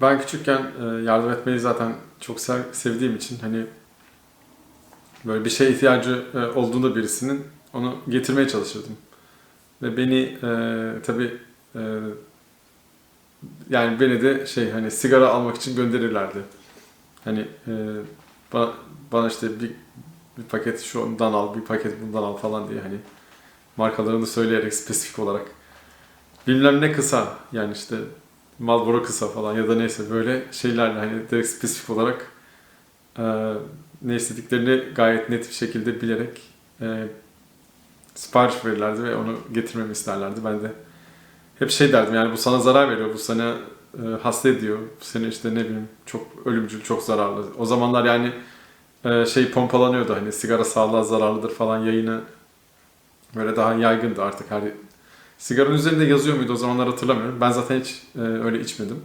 ben küçükken e, yardım etmeyi zaten çok sev- sevdiğim için hani böyle bir şeye ihtiyacı e, olduğunda birisinin onu getirmeye çalışırdım. Ve beni e, tabii e, yani beni de şey hani sigara almak için gönderirlerdi. Hani e, bana, bana işte bir, bir paket şundan al, bir paket bundan al falan diye hani markalarını söyleyerek spesifik olarak bilmem ne kısa yani işte Marlboro kısa falan ya da neyse böyle şeylerle hani direkt spesifik olarak e, ne istediklerini gayet net bir şekilde bilerek e, sipariş verirlerdi ve onu getirmemi isterlerdi. Ben de hep şey derdim yani bu sana zarar veriyor, bu sana e, hasta ediyor, bu seni işte ne bileyim çok ölümcül, çok zararlı. O zamanlar yani e, şey pompalanıyordu hani sigara sağlığa zararlıdır falan yayını böyle daha yaygındı artık her Sigaranın üzerinde yazıyor muydu o zamanlar hatırlamıyorum. Ben zaten hiç e, öyle içmedim.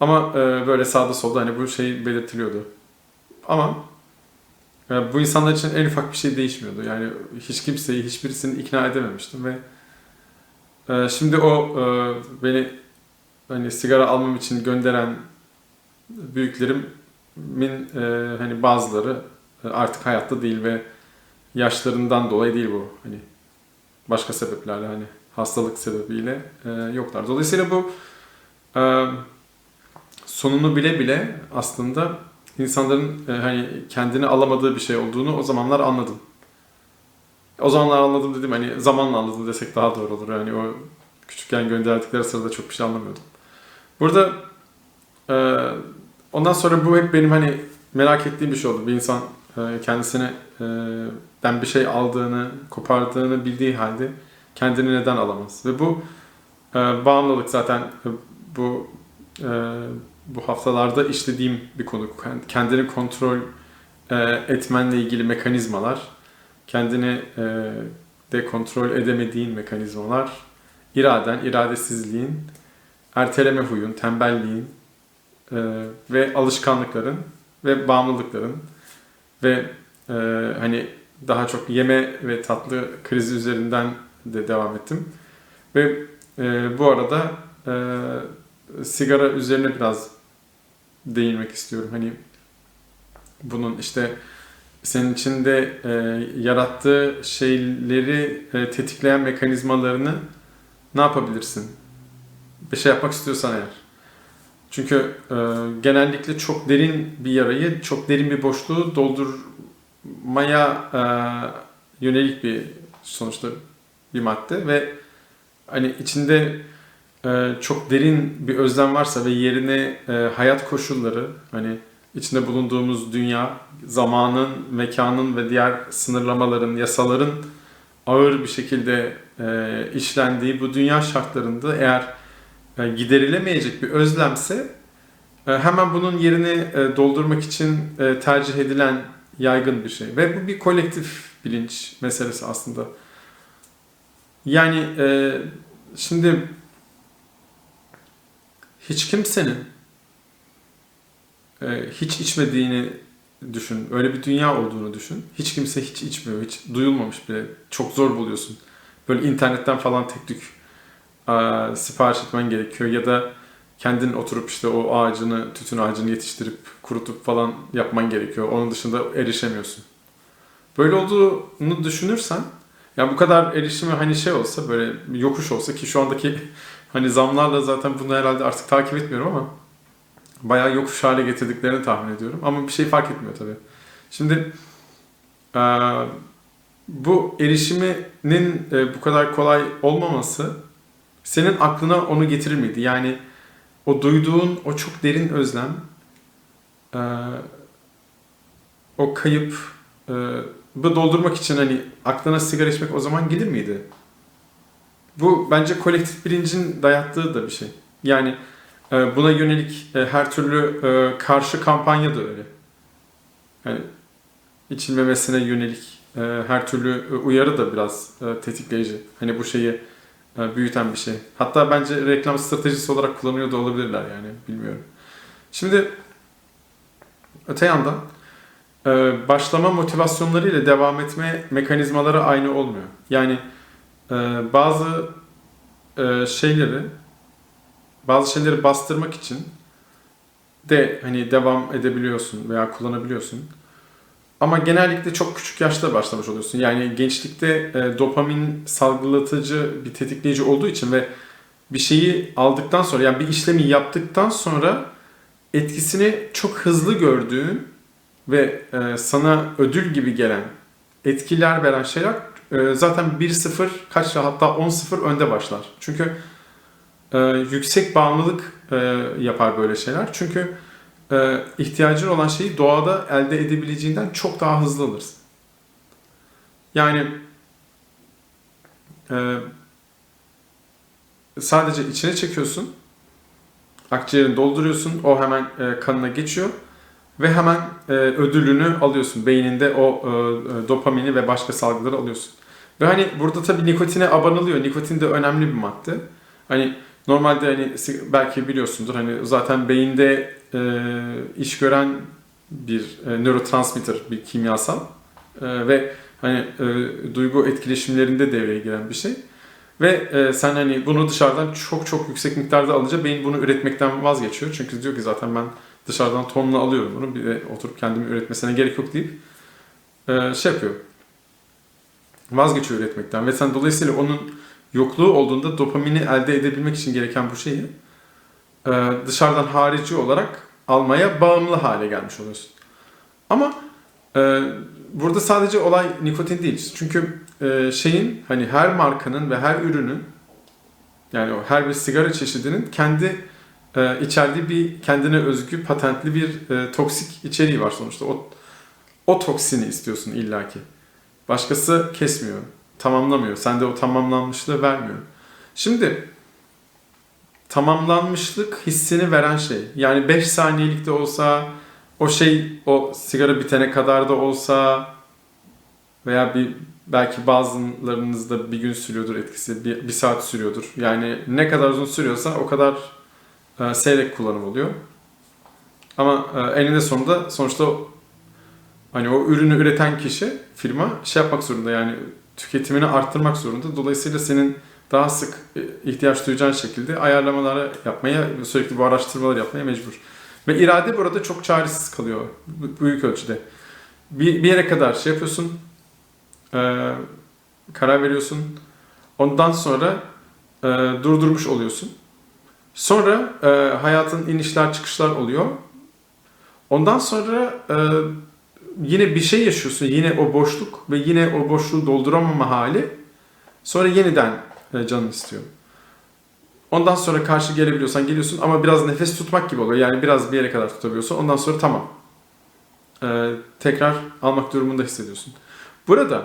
Ama e, böyle sağda solda hani bu şey belirtiliyordu. Ama e, bu insanlar için en ufak bir şey değişmiyordu. Yani hiç kimseyi, hiçbirisini ikna edememiştim ve e, şimdi o e, beni hani sigara almam için gönderen büyüklerimin e, hani bazıları e, artık hayatta değil ve yaşlarından dolayı değil bu. Hani başka sebeplerle hani hastalık sebebiyle e, yoklar. Dolayısıyla bu e, sonunu bile bile aslında insanların e, hani kendini alamadığı bir şey olduğunu o zamanlar anladım. O zamanlar anladım dedim hani zamanla anladım desek daha doğru olur. Yani o küçükken gönderdikleri sırada çok bir şey anlamıyordum. Burada e, ondan sonra bu hep benim hani merak ettiğim bir şey oldu. Bir insan kendisine e, den bir şey aldığını, kopardığını bildiği halde kendini neden alamaz? Ve bu e, bağımlılık zaten e, bu bu haftalarda işlediğim bir konu. Kendini kontrol etmenle ilgili mekanizmalar, kendini de kontrol edemediğin mekanizmalar, iraden, iradesizliğin, erteleme huyun, tembelliğin ve alışkanlıkların ve bağımlılıkların ve e, hani daha çok yeme ve tatlı krizi üzerinden de devam ettim. Ve e, bu arada e, sigara üzerine biraz değinmek istiyorum. Hani bunun işte senin içinde e, yarattığı şeyleri e, tetikleyen mekanizmalarını ne yapabilirsin? Bir şey yapmak istiyorsan eğer. Çünkü e, genellikle çok derin bir yarayı, çok derin bir boşluğu doldurmaya e, yönelik bir sonuçta bir madde ve hani içinde e, çok derin bir özlem varsa ve yerine e, hayat koşulları hani içinde bulunduğumuz dünya, zamanın, mekanın ve diğer sınırlamaların, yasaların ağır bir şekilde e, işlendiği bu dünya şartlarında eğer giderilemeyecek bir özlemse e, hemen bunun yerini e, doldurmak için e, tercih edilen yaygın bir şey. Ve bu bir kolektif bilinç meselesi aslında. Yani şimdi hiç kimsenin hiç içmediğini düşün. Öyle bir dünya olduğunu düşün. Hiç kimse hiç içmiyor. Hiç duyulmamış bile. Çok zor buluyorsun. Böyle internetten falan tek tük e, sipariş etmen gerekiyor. Ya da kendin oturup işte o ağacını, tütün ağacını yetiştirip kurutup falan yapman gerekiyor. Onun dışında erişemiyorsun. Böyle olduğunu düşünürsen ya bu kadar erişimi hani şey olsa böyle yokuş olsa ki şu andaki hani zamlarla zaten bunu herhalde artık takip etmiyorum ama bayağı yokuş hale getirdiklerini tahmin ediyorum. Ama bir şey fark etmiyor tabii. Şimdi bu erişiminin bu kadar kolay olmaması senin aklına onu getirir miydi? Yani o duyduğun o çok derin özlem, e, o kayıp, e, bu doldurmak için hani aklına sigara içmek o zaman gelir miydi? Bu bence kolektif bilincin dayattığı da bir şey. Yani e, buna yönelik e, her türlü e, karşı kampanya da öyle. Yani içilmemesine yönelik e, her türlü e, uyarı da biraz e, tetikleyici. Hani bu şeyi büyüten bir şey. Hatta bence reklam stratejisi olarak kullanıyor da olabilirler yani bilmiyorum. Şimdi öte yandan e, başlama motivasyonları ile devam etme mekanizmaları aynı olmuyor. Yani e, bazı e, şeyleri, bazı şeyleri bastırmak için de hani devam edebiliyorsun veya kullanabiliyorsun. Ama genellikle çok küçük yaşta başlamış oluyorsun. Yani gençlikte e, dopamin salgılatıcı bir tetikleyici olduğu için ve bir şeyi aldıktan sonra yani bir işlemi yaptıktan sonra etkisini çok hızlı gördüğün ve e, sana ödül gibi gelen etkiler veren şeyler e, zaten 1-0 kaç hatta 10-0 önde başlar. Çünkü e, yüksek bağımlılık e, yapar böyle şeyler. Çünkü e, ihtiyacın olan şeyi doğada elde edebileceğinden çok daha hızlı alırsın. Yani e, sadece içine çekiyorsun, akciğerini dolduruyorsun, o hemen e, kanına geçiyor ve hemen e, ödülünü alıyorsun. Beyninde o dopamini ve başka salgıları alıyorsun. Ve hani burada tabii nikotine abanılıyor. Nikotin de önemli bir madde. Hani normalde hani belki biliyorsundur hani zaten beyinde e, iş gören bir e, nörotransmitter, bir kimyasal E, ve hani e, duygu etkileşimlerinde devreye giren bir şey. Ve e, sen hani bunu dışarıdan çok çok yüksek miktarda alınca beyin bunu üretmekten vazgeçiyor. Çünkü diyor ki zaten ben dışarıdan tonla alıyorum bunu. Bir de oturup kendimi üretmesine gerek yok deyip e, şey yapıyor. Vazgeçiyor üretmekten ve sen dolayısıyla onun yokluğu olduğunda dopamini elde edebilmek için gereken bu şeyi e, dışarıdan harici olarak almaya bağımlı hale gelmiş oluyorsun. Ama e, burada sadece olay nikotin değil. Çünkü e, şeyin hani her markanın ve her ürünün yani o her bir sigara çeşidinin kendi e, içerdiği bir kendine özgü patentli bir e, toksik içeriği var sonuçta. O, o toksini istiyorsun illaki. Başkası kesmiyor, tamamlamıyor. Sen de o tamamlanmışlığı vermiyor. Şimdi tamamlanmışlık hissini veren şey. Yani 5 saniyelik de olsa, o şey o sigara bitene kadar da olsa veya bir belki bazılarınızda bir gün sürüyordur etkisi, bir, bir saat sürüyordur. Yani ne kadar uzun sürüyorsa o kadar e, seyrek kullanım oluyor. Ama e, eninde sonunda sonuçta hani o ürünü üreten kişi firma şey yapmak zorunda yani tüketimini arttırmak zorunda. Dolayısıyla senin daha sık e, ihtiyaç duyacağın şekilde ayarlamaları yapmaya, sürekli bu araştırmaları yapmaya mecbur. Ve irade burada çok çaresiz kalıyor büyük ölçüde. Bir, bir yere kadar şey yapıyorsun, e, karar veriyorsun. Ondan sonra e, durdurmuş oluyorsun. Sonra e, hayatın inişler çıkışlar oluyor. Ondan sonra e, yine bir şey yaşıyorsun. Yine o boşluk ve yine o boşluğu dolduramama hali. Sonra yeniden e, canın istiyor. Ondan sonra karşı gelebiliyorsan geliyorsun ama biraz nefes tutmak gibi oluyor. Yani biraz bir yere kadar tutabiliyorsun. Ondan sonra tamam. E, tekrar almak durumunda hissediyorsun. Burada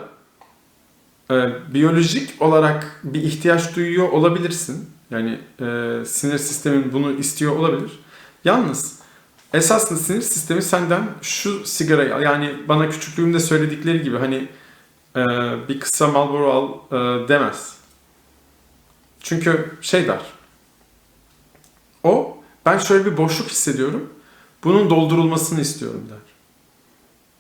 e, biyolojik olarak bir ihtiyaç duyuyor olabilirsin. Yani e, sinir sistemin bunu istiyor olabilir. Yalnız esasında sinir sistemi senden şu sigarayı al. Yani bana küçüklüğümde söyledikleri gibi hani e, bir kısa Marlboro al e, demez. Çünkü şey der. O ben şöyle bir boşluk hissediyorum. Bunun doldurulmasını istiyorum der.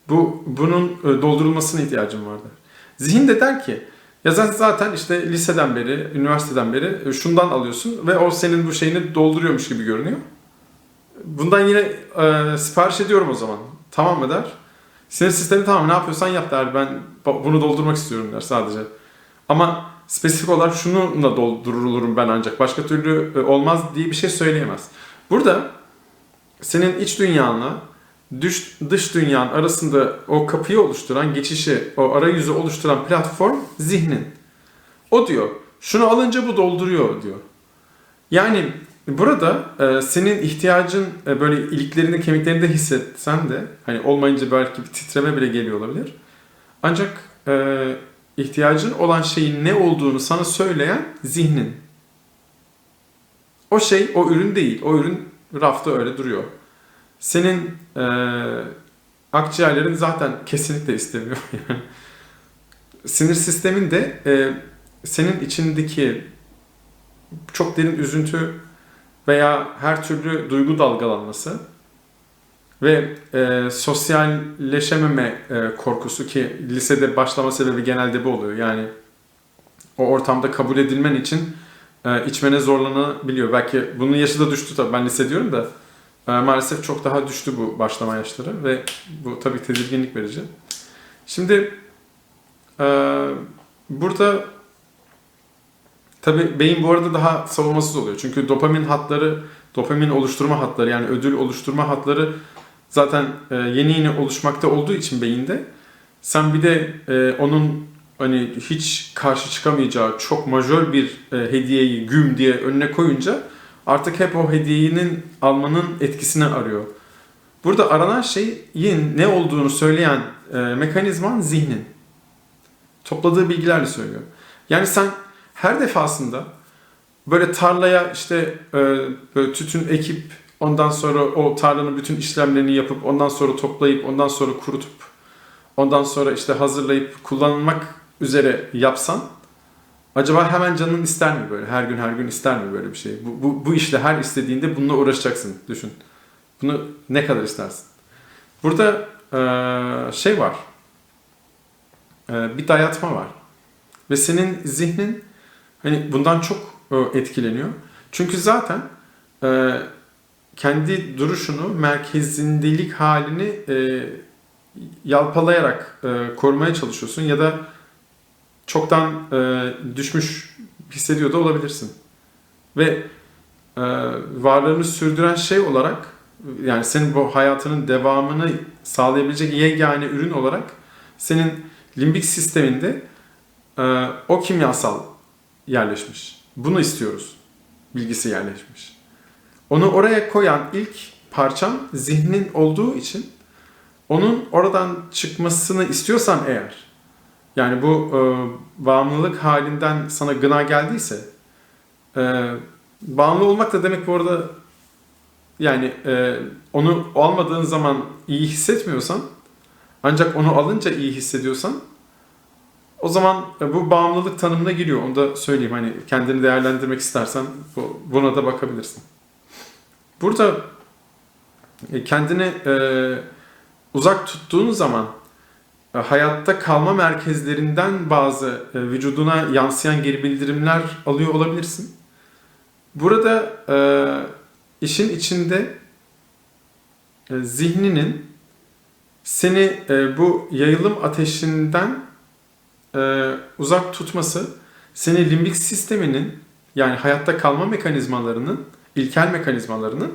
Bu bunun e, doldurulmasına ihtiyacım var der. Zihin de der ki ya zaten işte liseden beri, üniversiteden beri e, şundan alıyorsun ve o senin bu şeyini dolduruyormuş gibi görünüyor. Bundan yine e, sipariş ediyorum o zaman. Tamam mı der. Sinir sistemi tamam ne yapıyorsan yap der. Ben bu- bunu doldurmak istiyorum der sadece. Ama spesifik olarak şununla doldurulurum ben ancak. Başka türlü e, olmaz diye bir şey söyleyemez. Burada senin iç dünyanla dış, dış dünyanın arasında o kapıyı oluşturan, geçişi, o arayüzü oluşturan platform zihnin. O diyor, şunu alınca bu dolduruyor diyor. Yani burada e, senin ihtiyacın e, böyle iliklerinde, kemiklerinde hissetsen de hani olmayınca belki bir titreme bile geliyor olabilir. Ancak e, ihtiyacın olan şeyin ne olduğunu sana söyleyen zihnin. O şey o ürün değil. O ürün rafta öyle duruyor. Senin e, akciğerlerin zaten kesinlikle istemiyor. Sinir sistemin de e, senin içindeki çok derin üzüntü veya her türlü duygu dalgalanması ve e, sosyalleşememe e, korkusu ki lisede başlama sebebi genelde bu oluyor. Yani o ortamda kabul edilmen için e, içmene zorlanabiliyor. Belki bunun yaşı da düştü tabii ben hissediyorum da e, maalesef çok daha düştü bu başlama yaşları ve bu tabii tedirginlik verici. Şimdi e, burada tabii beyin bu arada daha savunmasız oluyor. Çünkü dopamin hatları, dopamin oluşturma hatları yani ödül oluşturma hatları zaten e, yeni yeni oluşmakta olduğu için beyinde sen bir de e, onun hani hiç karşı çıkamayacağı çok majör bir e, hediyeyi güm diye önüne koyunca artık hep o hediyenin almanın etkisini arıyor. Burada aranan şeyin ne olduğunu söyleyen mekanizman zihnin. Topladığı bilgilerle söylüyor. Yani sen her defasında böyle tarlaya işte e, böyle tütün ekip ondan sonra o tarlanın bütün işlemlerini yapıp ondan sonra toplayıp ondan sonra kurutup ondan sonra işte hazırlayıp kullanılmak üzere yapsan acaba hemen canın ister mi böyle? Her gün her gün ister mi böyle bir şey? Bu, bu, bu işte her istediğinde bununla uğraşacaksın. Düşün. Bunu ne kadar istersin? Burada eee, şey var. Eee, bir dayatma var. Ve senin zihnin hani bundan çok e, etkileniyor. Çünkü zaten e, kendi duruşunu, merkezindelik halini e, yalpalayarak korumaya çalışıyorsun ya da çoktan düşmüş hissediyor da olabilirsin. Ve varlığını sürdüren şey olarak yani senin bu hayatının devamını sağlayabilecek yegane ürün olarak senin limbik sisteminde o kimyasal yerleşmiş. Bunu istiyoruz. Bilgisi yerleşmiş. Onu oraya koyan ilk parçam zihnin olduğu için onun oradan çıkmasını istiyorsan eğer yani bu e, bağımlılık halinden sana gına geldiyse e, bağımlı olmak da demek bu arada yani e, onu almadığın zaman iyi hissetmiyorsan ancak onu alınca iyi hissediyorsan o zaman e, bu bağımlılık tanımına giriyor. Onu da söyleyeyim. Hani kendini değerlendirmek istersen bu- buna da bakabilirsin. Burada e, kendini e, uzak tuttuğun zaman hayatta kalma merkezlerinden bazı vücuduna yansıyan geri bildirimler alıyor olabilirsin. Burada işin içinde zihninin seni bu yayılım ateşinden e, uzak tutması seni limbik sisteminin yani hayatta kalma mekanizmalarının, ilkel mekanizmalarının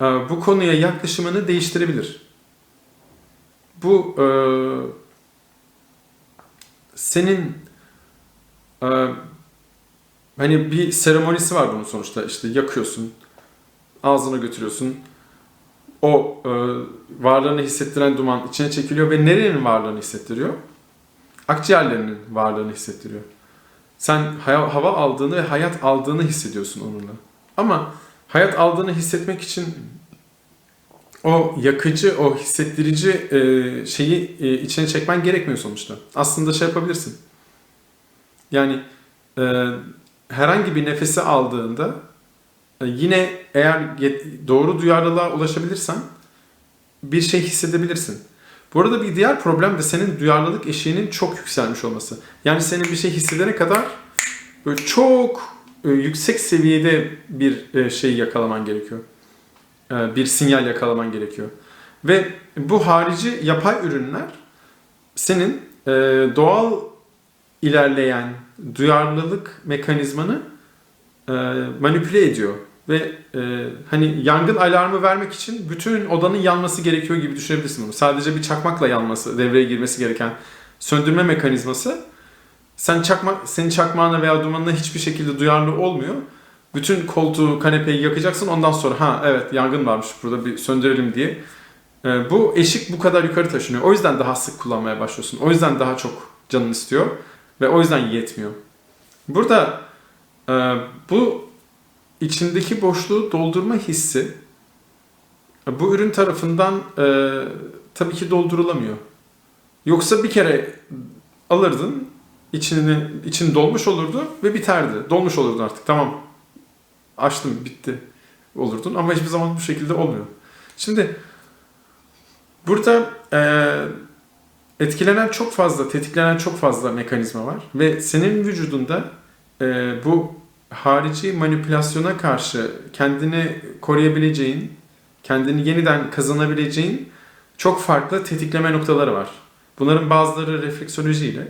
e, bu konuya yaklaşımını değiştirebilir. Bu e, senin e, hani bir seremonisi var bunun sonuçta işte yakıyorsun, ağzına götürüyorsun. O e, varlığını hissettiren duman içine çekiliyor ve nerenin varlığını hissettiriyor? Akciğerlerinin varlığını hissettiriyor. Sen hava aldığını ve hayat aldığını hissediyorsun onunla. Ama hayat aldığını hissetmek için o yakıcı, o hissettirici e, şeyi e, içine çekmen gerekmiyor sonuçta. Aslında şey yapabilirsin. Yani e, herhangi bir nefesi aldığında yine eğer doğru duyarlılığa ulaşabilirsen bir şey hissedebilirsin. Bu arada bir diğer problem de senin duyarlılık eşiğinin çok yükselmiş olması. Yani senin bir şey hissedene kadar böyle çok e, yüksek seviyede bir e, şey yakalaman gerekiyor. E, bir sinyal yakalaman gerekiyor. Ve bu harici yapay ürünler senin doğal ilerleyen duyarlılık mekanizmanı manipüle ediyor. Ve e, hani yangın alarmı vermek için bütün odanın yanması gerekiyor gibi düşünebilirsin bunu. Sadece bir çakmakla yanması, devreye girmesi gereken söndürme mekanizması sen çakma, senin çakmağına veya dumanına hiçbir şekilde duyarlı olmuyor. Bütün koltuğu, kanepeyi yakacaksın ondan sonra ha evet yangın varmış burada bir söndürelim diye. E, bu eşik bu kadar yukarı taşınıyor. O yüzden daha sık kullanmaya başlıyorsun. O yüzden daha çok canın istiyor ve o yüzden yetmiyor. Burada e, bu içindeki boşluğu doldurma hissi bu ürün tarafından e, tabii ki doldurulamıyor. Yoksa bir kere alırdın, içini, için dolmuş olurdu ve biterdi. Dolmuş olurdu artık. Tamam. Açtım, bitti olurdun ama hiçbir zaman bu şekilde olmuyor. Şimdi burada e, etkilenen çok fazla, tetiklenen çok fazla mekanizma var ve senin vücudunda e, bu harici manipülasyona karşı kendini koruyabileceğin, kendini yeniden kazanabileceğin çok farklı tetikleme noktaları var. Bunların bazıları refleksolojiyle,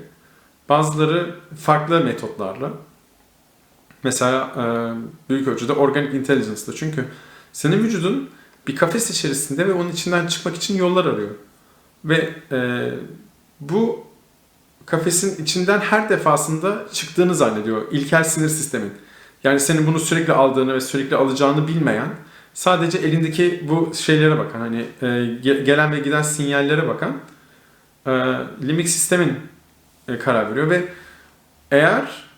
bazıları farklı metotlarla. Mesela e, büyük ölçüde organic intelligence'da. Çünkü senin vücudun bir kafes içerisinde ve onun içinden çıkmak için yollar arıyor. Ve e, bu kafesin içinden her defasında çıktığını zannediyor ilkel sinir sistemin. Yani senin bunu sürekli aldığını ve sürekli alacağını bilmeyen, sadece elindeki bu şeylere bakan, hani e, ge- gelen ve giden sinyallere bakan e, limbik sistemin e, karar veriyor ve eğer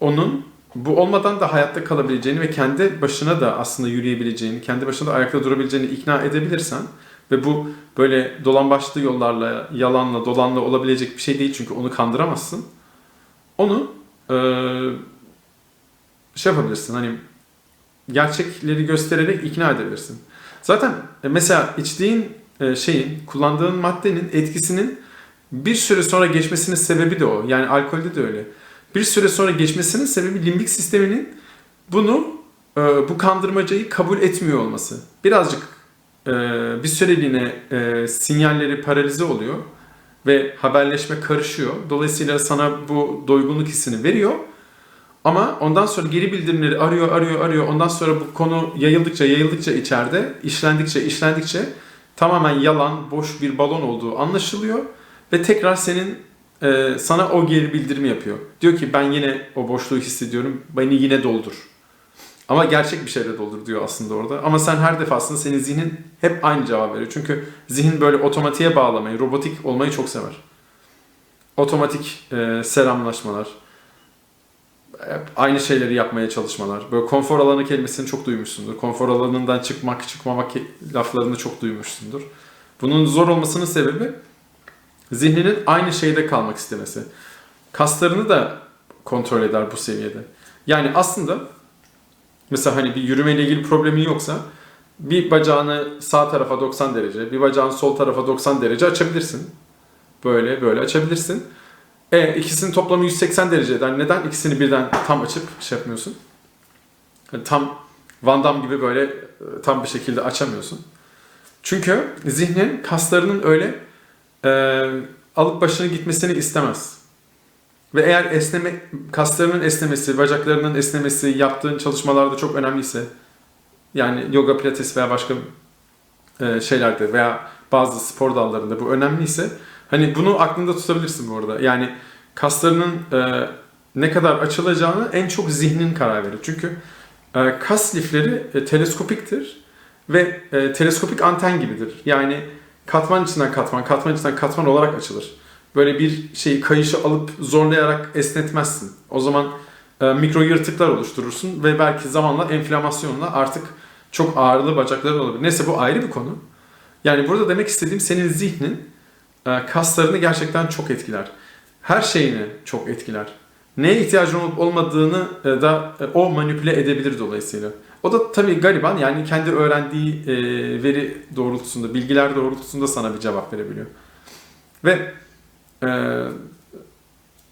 onun bu olmadan da hayatta kalabileceğini ve kendi başına da aslında yürüyebileceğini, kendi başına da ayakta durabileceğini ikna edebilirsen ve bu böyle dolambaçlı yollarla, yalanla, dolanla olabilecek bir şey değil çünkü onu kandıramazsın. Onu e, şey yapabilirsin hani gerçekleri göstererek ikna edebilirsin. Zaten e, mesela içtiğin e, şeyin, kullandığın maddenin etkisinin bir süre sonra geçmesinin sebebi de o. Yani alkolde de öyle. Bir süre sonra geçmesinin sebebi limbik sisteminin bunu e, bu kandırmacayı kabul etmiyor olması. Birazcık bir süreliğine sinyalleri paralize oluyor ve haberleşme karışıyor. Dolayısıyla sana bu doygunluk hissini veriyor. Ama ondan sonra geri bildirimleri arıyor, arıyor, arıyor. Ondan sonra bu konu yayıldıkça, yayıldıkça içeride, işlendikçe, işlendikçe tamamen yalan, boş bir balon olduğu anlaşılıyor. Ve tekrar senin e, sana o geri bildirimi yapıyor. Diyor ki ben yine o boşluğu hissediyorum, beni yine doldur. Ama gerçek bir şeyle doldur diyor aslında orada. Ama sen her defasında senin zihnin hep aynı cevap veriyor. Çünkü zihin böyle otomatiğe bağlamayı, robotik olmayı çok sever. Otomatik e, selamlaşmalar, aynı şeyleri yapmaya çalışmalar. Böyle konfor alanı kelimesini çok duymuşsundur. Konfor alanından çıkmak, çıkmamak laflarını çok duymuşsundur. Bunun zor olmasının sebebi zihninin aynı şeyde kalmak istemesi. Kaslarını da kontrol eder bu seviyede. Yani aslında mesela hani bir yürümeyle ilgili problemin yoksa bir bacağını sağ tarafa 90 derece, bir bacağını sol tarafa 90 derece açabilirsin. Böyle böyle açabilirsin. E ikisinin toplamı 180 derece eder. Neden ikisini birden tam açıp şey yapmıyorsun? Hani tam Van Damme gibi böyle e, tam bir şekilde açamıyorsun. Çünkü zihnin kaslarının öyle e, alıp başını gitmesini istemez. Ve eğer esneme, kaslarının esnemesi, bacaklarının esnemesi yaptığın çalışmalarda çok önemliyse, yani yoga, pilates veya başka e, şeylerde veya bazı spor dallarında bu önemliyse, hani bunu aklında tutabilirsin bu arada. Yani kaslarının e, ne kadar açılacağını en çok zihnin karar verir. Çünkü e, kas lifleri e, teleskopiktir ve e, teleskopik anten gibidir. Yani katman içinden katman, katman içinden katman olarak açılır. Böyle bir şeyi kayışı alıp zorlayarak esnetmezsin. O zaman e, mikro yırtıklar oluşturursun ve belki zamanla enflamasyonla artık çok ağırlı bacakların olabilir. Neyse bu ayrı bir konu. Yani burada demek istediğim senin zihnin kaslarını gerçekten çok etkiler. Her şeyini çok etkiler. Neye ihtiyacın olup olmadığını e, da e, o manipüle edebilir dolayısıyla. O da tabii gariban yani kendi öğrendiği e, veri doğrultusunda, bilgiler doğrultusunda sana bir cevap verebiliyor. Ve e,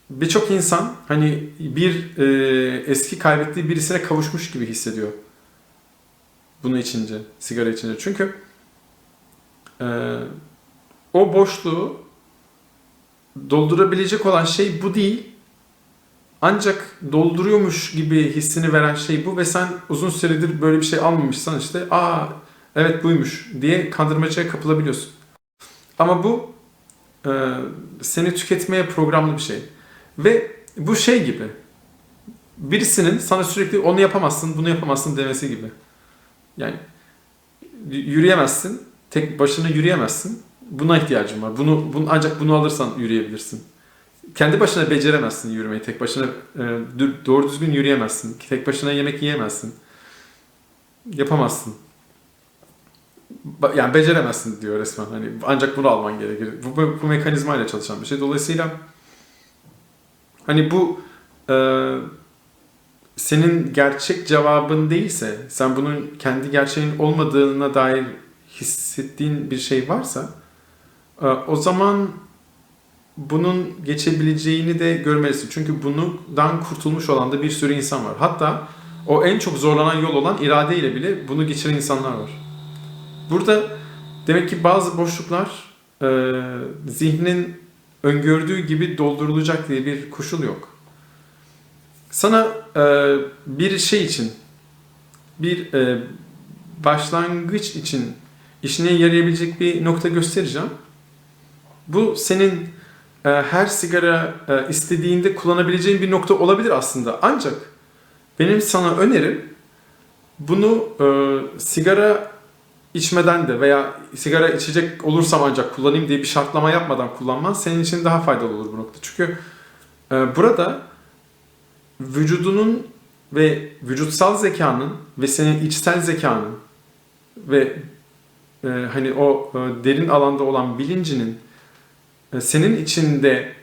birçok insan hani bir e, eski kaybettiği birisine kavuşmuş gibi hissediyor. Bunu içince, sigara içince. Çünkü e, o boşluğu doldurabilecek olan şey bu değil. Ancak dolduruyormuş gibi hissini veren şey bu ve sen uzun süredir böyle bir şey almamışsan işte aa evet buymuş diye kandırmacaya kapılabiliyorsun. Ama bu e, seni tüketmeye programlı bir şey. Ve bu şey gibi birisinin sana sürekli onu yapamazsın, bunu yapamazsın demesi gibi. Yani yürüyemezsin, tek başına yürüyemezsin. Buna ihtiyacın var. Bunu, bunu ancak bunu alırsan yürüyebilirsin. Kendi başına beceremezsin yürümeyi. Tek başına e, doğru düzgün yürüyemezsin. Tek başına yemek yiyemezsin. Yapamazsın. Yani beceremezsin diyor resmen. Hani ancak bunu alman gerekir. Bu, bu, bu mekanizmayla çalışan bir şey. Dolayısıyla hani bu e, senin gerçek cevabın değilse, sen bunun kendi gerçeğin olmadığına dair hissettiğin bir şey varsa o zaman bunun geçebileceğini de görmelisin. Çünkü bundan kurtulmuş olan da bir sürü insan var. Hatta o en çok zorlanan yol olan irade ile bile bunu geçiren insanlar var. Burada demek ki bazı boşluklar e, zihnin öngördüğü gibi doldurulacak diye bir koşul yok. Sana e, bir şey için, bir e, başlangıç için işine yarayabilecek bir nokta göstereceğim. Bu senin e, her sigara e, istediğinde kullanabileceğin bir nokta olabilir aslında. Ancak benim sana önerim bunu e, sigara içmeden de veya sigara içecek olursam ancak kullanayım diye bir şartlama yapmadan kullanman senin için daha faydalı olur bu nokta. Çünkü e, burada vücudunun ve vücutsal zekanın ve senin içsel zekanın ve e, hani o e, derin alanda olan bilincinin senin içinde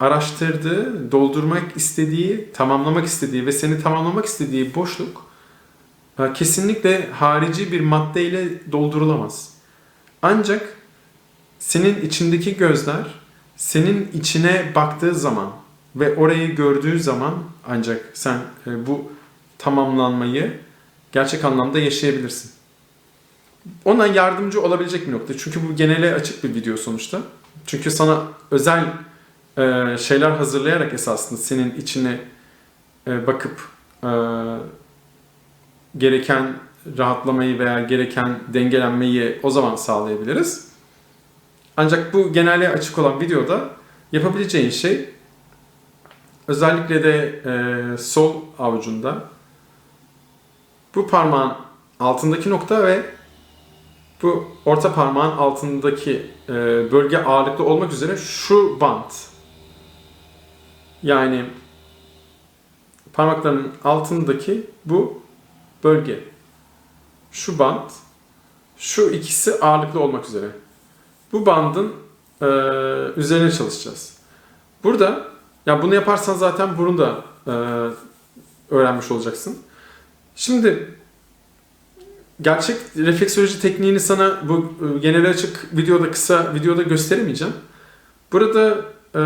araştırdığı, doldurmak istediği, tamamlamak istediği ve seni tamamlamak istediği boşluk e, kesinlikle harici bir maddeyle doldurulamaz. Ancak senin içindeki gözler senin içine baktığı zaman ve orayı gördüğü zaman ancak sen e, bu tamamlanmayı gerçek anlamda yaşayabilirsin. Ona yardımcı olabilecek bir nokta. Çünkü bu genele açık bir video sonuçta. Çünkü sana özel e, şeyler hazırlayarak esasında senin içine e, bakıp e, gereken rahatlamayı veya gereken dengelenmeyi o zaman sağlayabiliriz. Ancak bu genele açık olan videoda yapabileceğin şey özellikle de e, sol avucunda bu parmağın altındaki nokta ve bu orta parmağın altındaki e, bölge ağırlıklı olmak üzere şu bant yani parmaklarının altındaki bu bölge şu bant şu ikisi ağırlıklı olmak üzere bu bandın e, üzerine çalışacağız. Burada ya bunu yaparsan zaten bunu da e, öğrenmiş olacaksın. Şimdi gerçek refleksoloji tekniğini sana bu e, genel açık videoda kısa videoda gösteremeyeceğim. Burada e,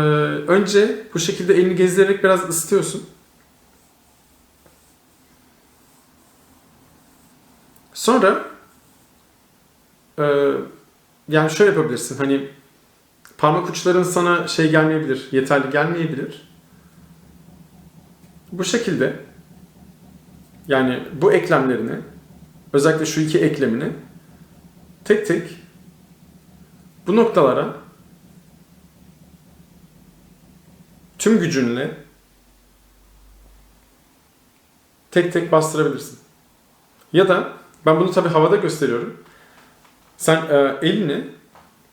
önce bu şekilde elini gezdirerek biraz ısıtıyorsun. Sonra e, yani şöyle yapabilirsin. Hani parmak uçların sana şey gelmeyebilir, yeterli gelmeyebilir. Bu şekilde yani bu eklemlerini özellikle şu iki eklemini tek tek bu noktalara tüm gücünle tek tek bastırabilirsin. Ya da ben bunu tabi havada gösteriyorum. Sen e, elini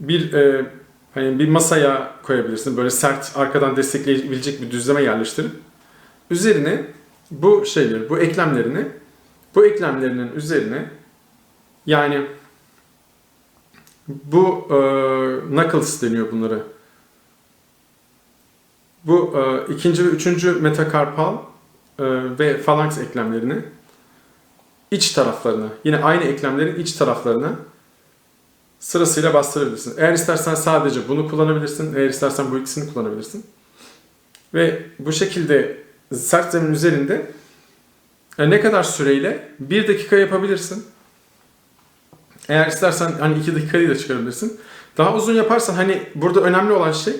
bir e, hani bir masaya koyabilirsin. Böyle sert arkadan destekleyebilecek bir düzleme yerleştirip üzerine bu şeyleri, bu eklemlerini bu eklemlerinin üzerine yani bu e, knuckles deniyor bunlara. Bu e, ikinci ve üçüncü metakarpal e, ve falanks eklemlerini iç taraflarına, yine aynı eklemlerin iç taraflarına sırasıyla bastırabilirsin. Eğer istersen sadece bunu kullanabilirsin, eğer istersen bu ikisini kullanabilirsin. Ve bu şekilde sert zemin üzerinde e, ne kadar süreyle? 1 dakika yapabilirsin. Eğer istersen hani 2 dakikayı da çıkarabilirsin. Daha uzun yaparsan hani burada önemli olan şey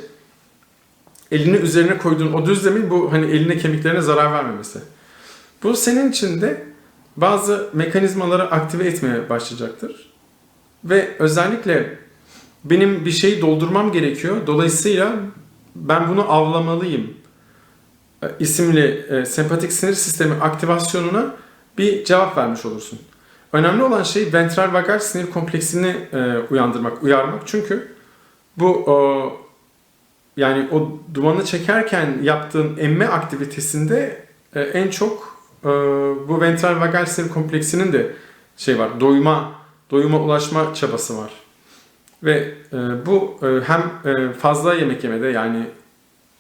elini üzerine koyduğun o düzlemin bu hani eline kemiklerine zarar vermemesi. Bu senin için de bazı mekanizmaları aktive etmeye başlayacaktır. Ve özellikle benim bir şeyi doldurmam gerekiyor. Dolayısıyla ben bunu avlamalıyım isimli e, sempatik sinir sistemi aktivasyonuna bir cevap vermiş olursun. Önemli olan şey ventral vagal sinir kompleksini e, uyandırmak, uyarmak. Çünkü bu o, yani o dumanı çekerken yaptığın emme aktivitesinde e, en çok e, bu ventral vagal sinir kompleksinin de şey var, doyuma, doyuma ulaşma çabası var. Ve e, bu e, hem e, fazla yemek yemede yani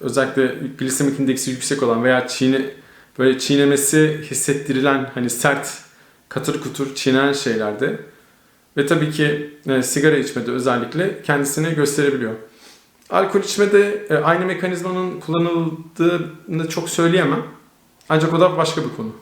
özellikle glisemik indeksi yüksek olan veya çiğne böyle çiğnemesi hissettirilen hani sert katır kutur çiğnenen şeylerde ve tabii ki e, sigara içmede özellikle kendisini gösterebiliyor. alkol içmede e, aynı mekanizmanın kullanıldığını çok söyleyemem. Ancak o da başka bir konu.